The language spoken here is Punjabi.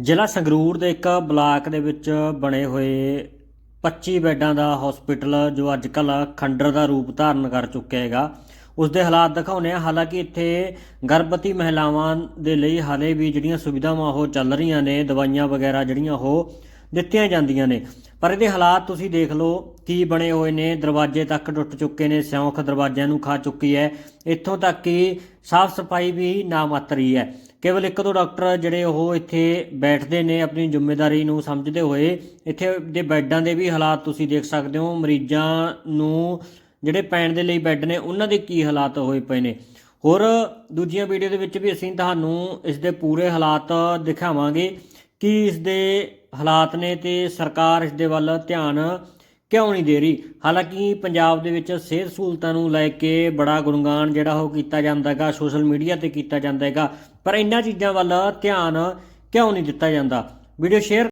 ਜ਼ਿਲ੍ਹਾ ਸੰਗਰੂਰ ਦੇ ਇੱਕ ਬਲਾਕ ਦੇ ਵਿੱਚ ਬਣੇ ਹੋਏ 25 ਬੈੱਡਾਂ ਦਾ ਹਸਪੀਟਲ ਜੋ ਅੱਜ ਕੱਲ ਖੰਡਰ ਦਾ ਰੂਪ ਧਾਰਨ ਕਰ ਚੁੱਕਿਆ ਹੈਗਾ ਉਸ ਦੇ ਹਾਲਾਤ ਦਿਖਾਉਨੇ ਆ ਹਾਲਾਂਕਿ ਇੱਥੇ ਗਰਭਵਤੀ ਮਹਿਲਾਵਾਂ ਦੇ ਲਈ ਹਾਲੇ ਵੀ ਜਿਹੜੀਆਂ ਸੁਵਿਧਾਵਾਂ ਉਹ ਚੱਲ ਰਹੀਆਂ ਨੇ, ਦਵਾਈਆਂ ਵਗੈਰਾ ਜਿਹੜੀਆਂ ਉਹ ਦਿੱਤੀਆਂ ਜਾਂਦੀਆਂ ਨੇ। ਪਰ ਇਹਦੇ ਹਾਲਾਤ ਤੁਸੀਂ ਦੇਖ ਲਓ ਕੀ ਬਣੇ ਹੋਏ ਨੇ। ਦਰਵਾਜ਼ੇ ਤੱਕ ਟੁੱਟ ਚੁੱਕੇ ਨੇ, ਸਿਉਂਖ ਦਰਵਾਜ਼ਿਆਂ ਨੂੰ ਖਾ ਚੁੱਕੀ ਹੈ। ਇੱਥੋਂ ਤੱਕ ਕਿ ਸਾਫ਼ ਸਫ਼ਾਈ ਵੀ ਨਾ ਮਾਤਰੀ ਹੈ। ਕੇਵਲ ਇੱਕ ਦੋ ਡਾਕਟਰ ਜਿਹੜੇ ਉਹ ਇੱਥੇ ਬੈਠਦੇ ਨੇ ਆਪਣੀ ਜ਼ਿੰਮੇਵਾਰੀ ਨੂੰ ਸਮਝਦੇ ਹੋਏ, ਇੱਥੇ ਦੇ ਬੈੱਡਾਂ ਦੇ ਵੀ ਹਾਲਾਤ ਤੁਸੀਂ ਦੇਖ ਸਕਦੇ ਹੋ, ਮਰੀਜ਼ਾਂ ਨੂੰ ਜਿਹੜੇ ਪੈਣ ਦੇ ਲਈ ਬੈੱਡ ਨੇ, ਉਹਨਾਂ ਦੇ ਕੀ ਹਾਲਾਤ ਹੋਏ ਪਏ ਨੇ। ਹੋਰ ਦੂਜੀਆਂ ਵੀਡੀਓ ਦੇ ਵਿੱਚ ਵੀ ਅਸੀਂ ਤੁਹਾਨੂੰ ਇਸ ਦੇ ਪੂਰੇ ਹਾਲਾਤ ਦਿਖਾਵਾਂਗੇ ਕਿ ਇਸ ਦੇ ਹਾਲਾਤ ਨੇ ਤੇ ਸਰਕਾਰ ਇਸ ਦੇ ਵੱਲ ਧਿਆਨ ਕਿਉਂ ਨਹੀਂ ਦੇ ਰਹੀ? ਹਾਲਾਂਕਿ ਪੰਜਾਬ ਦੇ ਵਿੱਚ ਸਿਹਤ ਸਹੂਲਤਾਂ ਨੂੰ ਲੈ ਕੇ ਬੜਾ ਗੁਣਗਾਨ ਜਿਹੜਾ ਉਹ ਕੀਤਾ ਜਾਂਦਾ ਹੈਗਾ ਸੋਸ਼ਲ ਮੀਡੀਆ ਤੇ ਕੀਤਾ ਜਾਂਦਾ ਹੈਗਾ ਪਰ ਇਹਨਾਂ ਚੀਜ਼ਾਂ ਵੱਲ ਧਿਆਨ ਕਿਉਂ ਨਹੀਂ ਦਿੱਤਾ ਜਾਂਦਾ? Video share